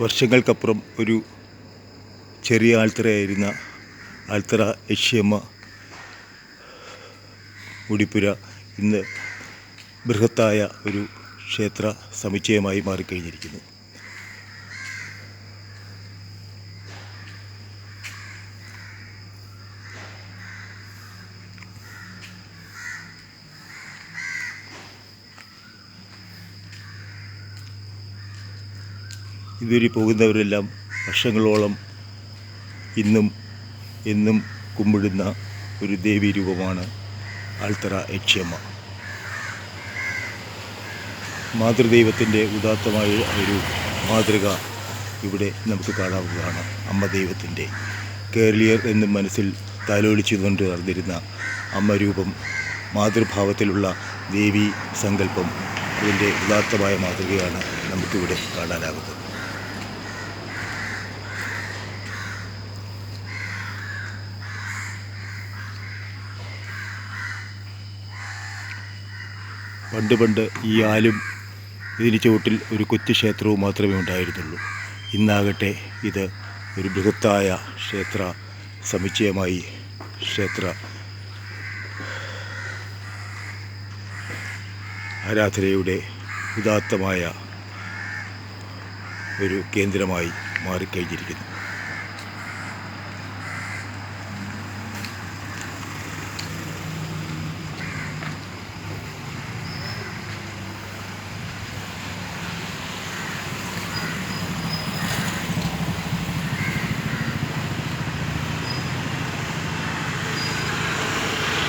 വർഷങ്ങൾക്കപ്പുറം ഒരു ചെറിയ ആൽത്തറയായിരുന്ന ആൽത്തറ യക്ഷിയമ്മ മുടിപ്പുര ഇന്ന് ബൃഹത്തായ ഒരു ക്ഷേത്ര സമുച്ചയമായി മാറിക്കഴിഞ്ഞിരിക്കുന്നു. ഇതുവഴി പോകുന്നവരെല്ലാം വർഷങ്ങളോളം ഇന്നും എന്നും കുമ്പിടുന്ന ഒരു ദേവീ രൂപമാണ് ആൽത്തറ യക്ഷിയമ്മ. മാതൃദൈവത്തിന്റെ ഉദാത്തമായ ഒരു മാതൃക ഇവിടെ നമുക്ക് കാണാവുന്നതാണ്. അമ്മ ദൈവത്തിന്റെ കേരളീയർ എന്നും മനസ്സിൽ താലോലിച്ചുകൊണ്ട് നടന്നിരുന്ന അമ്മ രൂപം മാതൃഭാവത്തിലുള്ള ദേവീ സങ്കല്പം ഇതിന്റെ ഉദാത്തമായ മാതൃകയാണ് നമുക്കിവിടെ കാണാനാകുന്നത്. പണ്ട് പണ്ട് ഈ ആലും ഇതിന് ചുവട്ടിൽ ഒരു കൊച്ചു ക്ഷേത്രവും മാത്രമേ ഉണ്ടായിരുന്നുള്ളൂ. ഇന്നാകട്ടെ ഇത് ഒരു ബൃഹത്തായ ക്ഷേത്ര സമുച്ചയമായി ക്ഷേത്ര. ആരാധനയുടെ ഉദാത്തമായ ഒരു കേന്ദ്രമായി മാറിക്കഴിഞ്ഞിരിക്കുന്നു.